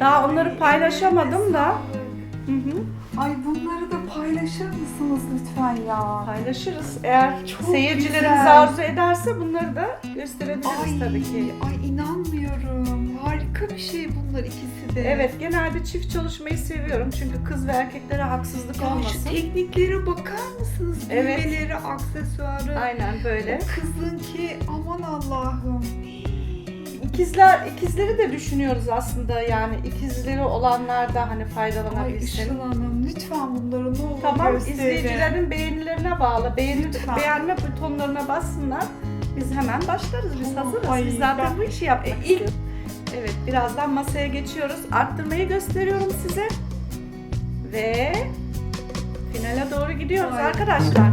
Daha onları paylaşamadım da. Hı hı. Ay bunları da paylaşır mısınız lütfen ya? Paylaşırız. Eğer Çok seyircilerimiz güzel. arzu ederse bunları da gösterebiliriz Ay, tabii ki. ay inanmıyorum. Harika bir şey bunlar ikisi de. Evet genelde çift çalışmayı seviyorum çünkü kız ve erkeklere haksızlık Ya şu olmasın. tekniklere bakar mısınız? Evet. Düğmeleri, aksesuarı. Aynen böyle. O kızınki aman Allah'ım. İkizler ikizleri de düşünüyoruz aslında yani ikizleri olanlar da hani Ay faydalanabilsin. Işıl Hanım lütfen bunları ne olur Tamam gösterin. izleyicilerin beğenilerine bağlı. Beğeni, Lütfen. beğenme butonlarına bassınlar. Biz hemen başlarız. Biz Tamam. hazırız. Ay, Biz zaten ben- bu işi yapmak E, ilk- istiyoruz. Evet birazdan masaya geçiyoruz. Arttırmayı gösteriyorum size. Ve finale doğru gidiyoruz Ay. arkadaşlar.